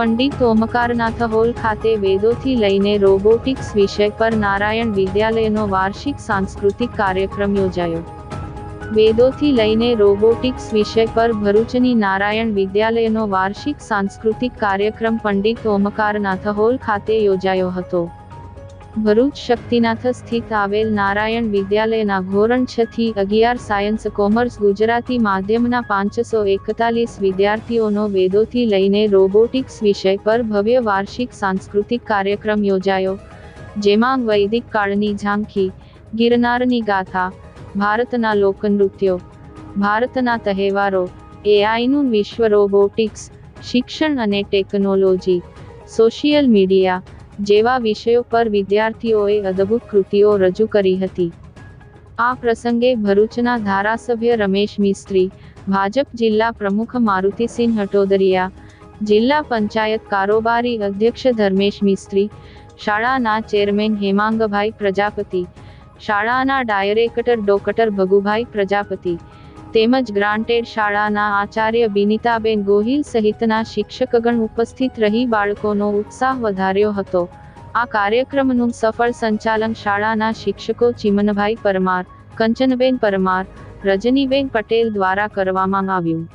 Pandit Omkarnath hall ખાતે વેદોથી લઈને robotics વિષય પર નારાયણ વિદ્યાલયનો વાર્ષિક સાંસ્કૃતિક કાર્યક્રમ યોજાયો. વેદોથી લઈને રોબોટિક્સ વિષય પર ભરૂચની નારાયણ વિદ્યાલયનો વાર્ષિક સાંસ્કૃતિક કાર્યક્રમ પંડિત ઓમકારનાથ હોલ ખાતે યોજાયો હતો. ભરૂચ શક્તિનાથ સ્થિત આવેલ નારાયણ વિદ્યાલયના ધોરણ છ થી અગિયાર સાયન્સ કોમર્સ ગુજરાતી માધ્યમના પાંચસો એકતાલીસ વિદ્યાર્થીઓનો વેદોથી લઈને રોબોટિક્સ વિષય પર ભવ્ય વાર્ષિક સાંસ્કૃતિક કાર્યક્રમ યોજાયો. જેમાં વૈદિક કાળની ઝાંખી, ગિરનારની ગાથા, ભારતના લોકનૃત્યો, ભારતના તહેવારો એઆઈનું વિશ્વ રોબોટિક્સ, શિક્ષણ અને ટેકનોલોજી, સોશિયલ મીડિયા જેવા વિષયો પર વિદ્યાર્થીઓએ અદભુત કૃતિઓ રજૂ કરી હતી. આ પ્રસંગે ભરૂચના ધારાસભ્ય રમેશ મિસ્ત્રી, ભાજપ જિલ્લા પ્રમુખ મારુતિસિંહ હટોદરિયા, જિલ્લા પંચાયત કારોબારી અધ્યક્ષ ધર્મેશ મિસ્ત્રી, શાળાના ચેરમેન હેમાંગભાઈ પ્રજાપતિ, શાળાના ડાયરેક્ટર ડોક્ટર ભગુભાઈ પ્રજાપતિ તેમજ ગ્રાન્ટેડ શાળાના આચાર્ય બિનિતાબેન ગોહિલ સહિતના શિક્ષકગણ ઉપસ્થિત રહી બાળકોનો ઉત્સાહ વધાર્યો હતો. આ કાર્યક્રમનું સફળ સંચાલન શાળાના શિક્ષકો ચિમનભાઈ પરમાર, કંચનબેન પરમાર, રજનીબેન પટેલ દ્વારા કરવામાં આવ્યું.